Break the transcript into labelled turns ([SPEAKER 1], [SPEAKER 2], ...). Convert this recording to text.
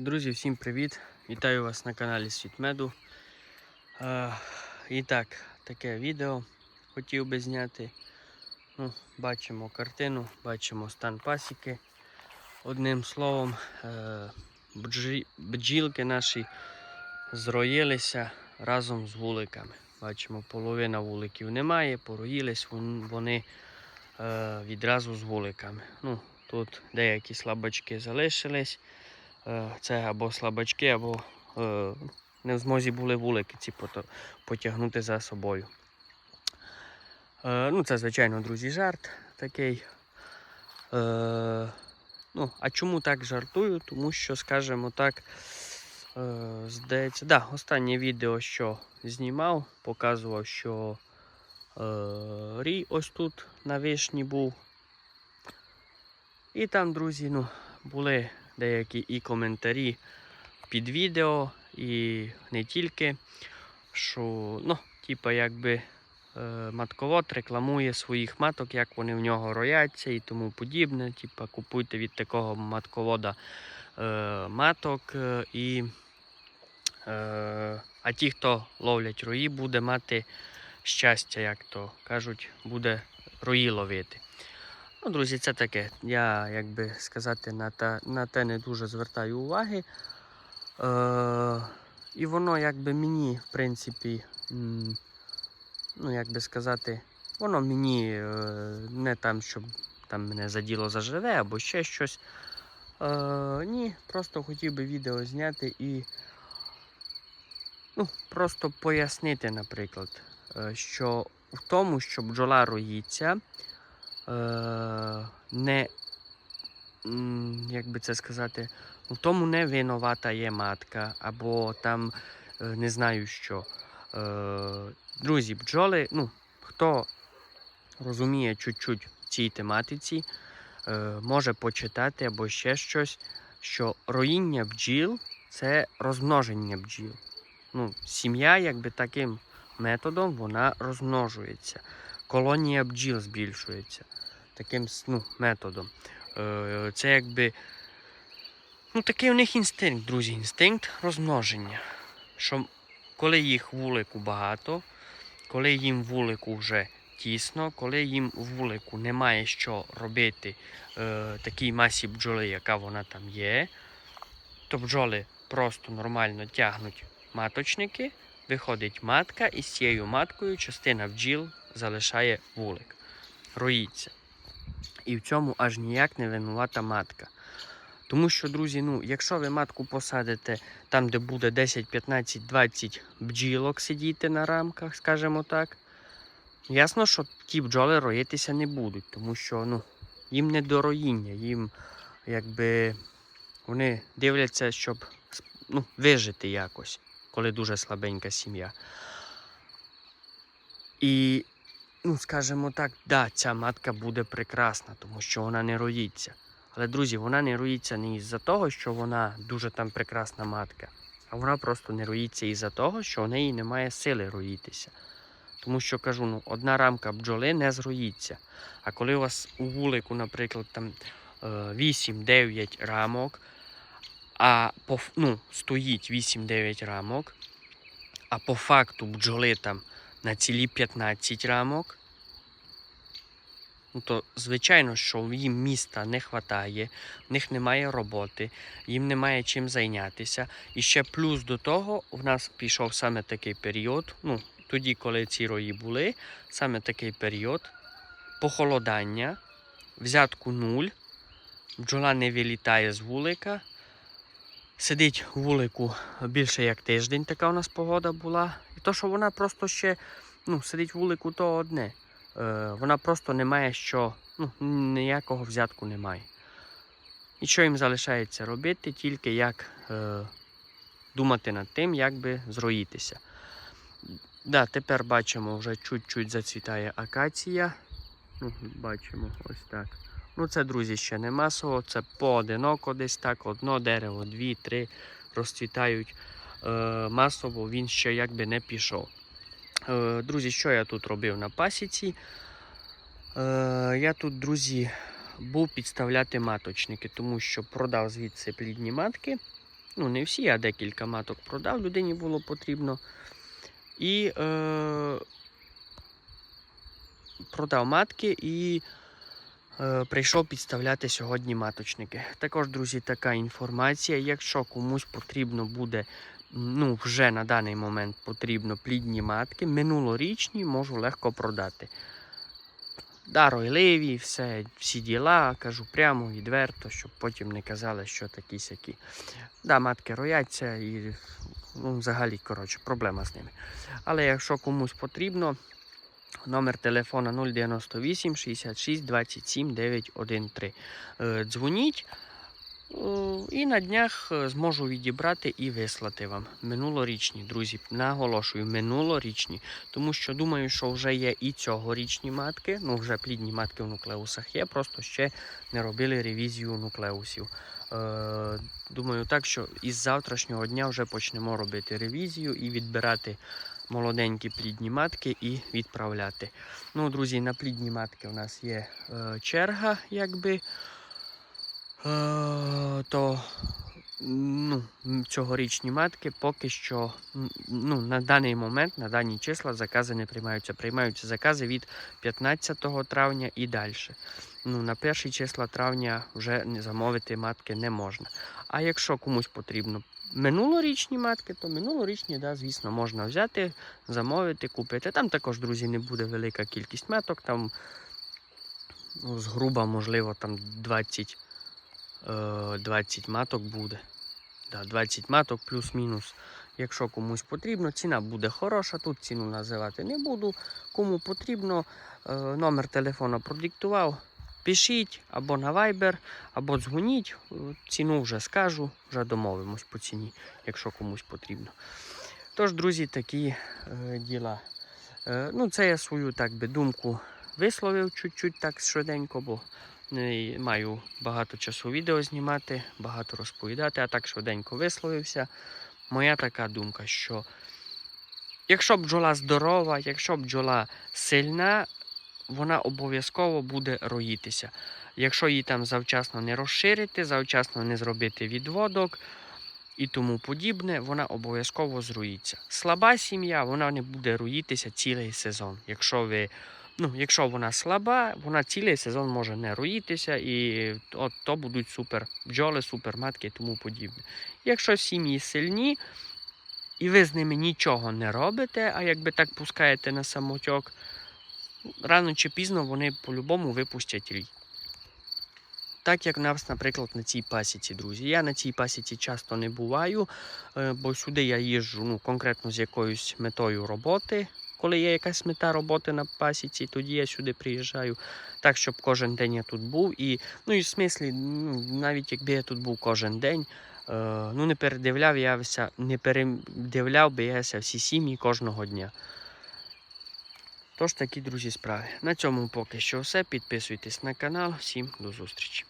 [SPEAKER 1] Друзі, всім привіт! Вітаю вас на каналі Світ Меду. Е, і так, таке відео хотів би зняти. Ну, бачимо картину, бачимо стан пасіки. Одним словом, е, бджі- бджілки наші зроїлися разом з вуликами. Бачимо, половина вуликів немає, пороїлись вони е, відразу з вуликами. Ну, тут деякі слабачки залишились. Е, Це або слабачки, або е, не в змозі були вулики ці потягнути за собою. Е, Ну, це, звичайно, друзі, жарт такий. Ну, а чому так жартую? Тому що, скажімо так, здається, да, останнє відео, що знімав, показував, що рій ось тут на вишні був. І там, друзі, ну, були деякі і коментарі під відео, і не тільки, що, ну, типа, якби е, матковод рекламує своїх маток, як вони в нього рояться і тому подібне. Типа, купуйте від такого матковода е, маток. е, і, е, а ті, хто ловлять рої, буде мати щастя, як то кажуть, буде рої ловити. Ну, друзі, це таке. Я, як би сказати, на те, на те не дуже звертаю уваги. Е, і воно, якби мені, в принципі, ну, як би сказати, воно мені е, не там, щоб там мене за діло заживе або ще щось. Е, ні, просто хотів би відео зняти і ну, просто пояснити, наприклад, е, що в тому, що бджола роїться, не, як би це сказати, в тому не винувата є матка, або там е, не знаю що. Е, Друзі, бджоли, ну, хто розуміє чуть-чуть цій тематиці, е, може почитати або ще щось, що роїння бджіл це розмноження бджіл. Ну, сім'я, якби таким методом, вона розмножується. Колонія бджіл збільшується таким ну, методом. Е, Це якби. Ну, такий у них інстинкт, друзі, інстинкт розмноження. Що коли їх вулику багато, коли їм вулику вже тісно, коли їм вулику немає що робити е, такій масі бджоли, яка вона там є, то бджоли просто нормально тягнуть маточники, виходить матка, і з цією маткою частина бджіл залишає вулик, роїться. І в цьому аж ніяк не винувата матка. Тому що, друзі, ну, якщо ви матку посадите там, де буде 10, 15, 20 бджілок сидіти на рамках, скажімо так, ясно, що ті бджоли роїтися не будуть, тому що ну, їм не до роїння, їм якби вони дивляться, щоб ну, вижити якось, коли дуже слабенька сім'я. І, ну, скажімо так, да, ця матка буде прекрасна, тому що вона не роїться. Але, друзі, вона не роїться не із-за того, що вона дуже там прекрасна матка, а вона просто не роїться із-за того, що в неї немає сили роїтися. Тому що кажу, ну, одна рамка бджоли не зроїться. А коли у вас у вулику, наприклад, там е, 8-9 рамок, а по, ну, стоїть 8-9 рамок, а по факту бджоли там на цілі 15 рамок, ну, то звичайно, що їм міста не вистачає, в них немає роботи, їм немає чим зайнятися. І ще плюс до того, в нас пішов саме такий період, ну, тоді, коли ці рої були, саме такий період похолодання, взятку нуль, бджола не вилітає з вулика. Сидить у вулику більше як тиждень, така у нас погода була. І то, що вона просто ще ну, сидить в вулику, то одне. Е, вона просто не має що, ну, ніякого взятку немає. І що їм залишається робити, тільки як е, думати над тим, як би зроїтися. Да, тепер бачимо, вже чуть-чуть зацвітає акація. Ну, бачимо ось так. Ну, це, друзі, ще не масово, це поодиноко десь так, одно дерево, дві, три розцвітають е, масово, він ще якби не пішов. Е, друзі, що я тут робив на пасіці? Е, я тут, друзі, був підставляти маточники, тому що продав звідси плідні матки. ну не всі, а декілька маток продав, людині було потрібно. І е, продав матки і прийшов підставляти сьогодні маточники. Також, друзі, така інформація. Якщо комусь потрібно буде, ну вже на даний момент потрібно плідні матки, минулорічні можу легко продати. Даройливі, все, всі діла, кажу прямо, відверто, щоб потім не казали, що такі сякі. Да, матки рояться і ну, взагалі, коротше, проблема з ними. Але якщо комусь потрібно, номер телефона 098 66 27 913. Е, Дзвоніть. Е, І на днях е, зможу відібрати і вислати вам. Минулорічні, друзі, наголошую, минулорічні. Тому що думаю, що вже є і цьогорічні матки. Ну, вже плідні матки в нуклеусах є, просто ще не робили ревізію нуклеусів. Е, Думаю, так що із завтрашнього дня вже почнемо робити ревізію і відбирати молоденькі плідні матки і відправляти. Ну, друзі, на плідні матки у нас є е, черга, якби. Е, то ну, цьогорічні матки поки що ну, на даний момент, на дані числа закази не приймаються. Приймаються закази від 15 травня і далі. Ну, на перші числа травня вже замовити матки не можна. А якщо комусь потрібно минулорічні матки, то минулорічні, да, звісно, можна взяти, замовити, купити. Там також, друзі, не буде велика кількість маток, там ну, згруба, можливо, там 20 е, 20 маток буде. Да, 20 маток плюс-мінус. Якщо комусь потрібно, ціна буде хороша. Тут ціну називати не буду. Кому потрібно, е, номер телефона продиктував. Пишіть або на Viber, або дзвоніть. Е, Ціну вже скажу, вже домовимось по ціні, якщо комусь потрібно. Тож, друзі, такі е, діла. Е, ну, це я свою так би думку висловив чуть-чуть так швиденько, бо не маю багато часу відео знімати, багато розповідати, а так швиденько висловився. Моя така думка, що якщо бджола здорова, якщо бджола сильна, вона обов'язково буде роїтися. Якщо її там завчасно не розширити, завчасно не зробити відводок і тому подібне, вона обов'язково зруїться. Слаба сім'я, вона не буде руїтися цілий сезон. Якщо ви Ну, якщо вона слаба, вона цілий сезон може не роїтися, і от то будуть супер бджоли, суперматки і тому подібне. Якщо сім'ї сильні, і ви з ними нічого не робите, а якби так пускаєте на самотьок, рано чи пізно вони по-любому випустять рій. Так як нас, наприклад, на цій пасіці, друзі. Я на цій пасіці часто не буваю, е, бо сюди я їжджу ну, конкретно з якоюсь метою роботи. Коли є якась мета роботи на пасіці, тоді я сюди приїжджаю. Так, щоб кожен день я тут був. І, ну, і в смислі, ну, навіть якби я тут був кожен день, е, ну не передивляв явся, не передивляв би я всі сім'ї кожного дня. Тож такі, друзі, справи. На цьому поки що все. Підписуйтесь на канал. Всім до зустрічі.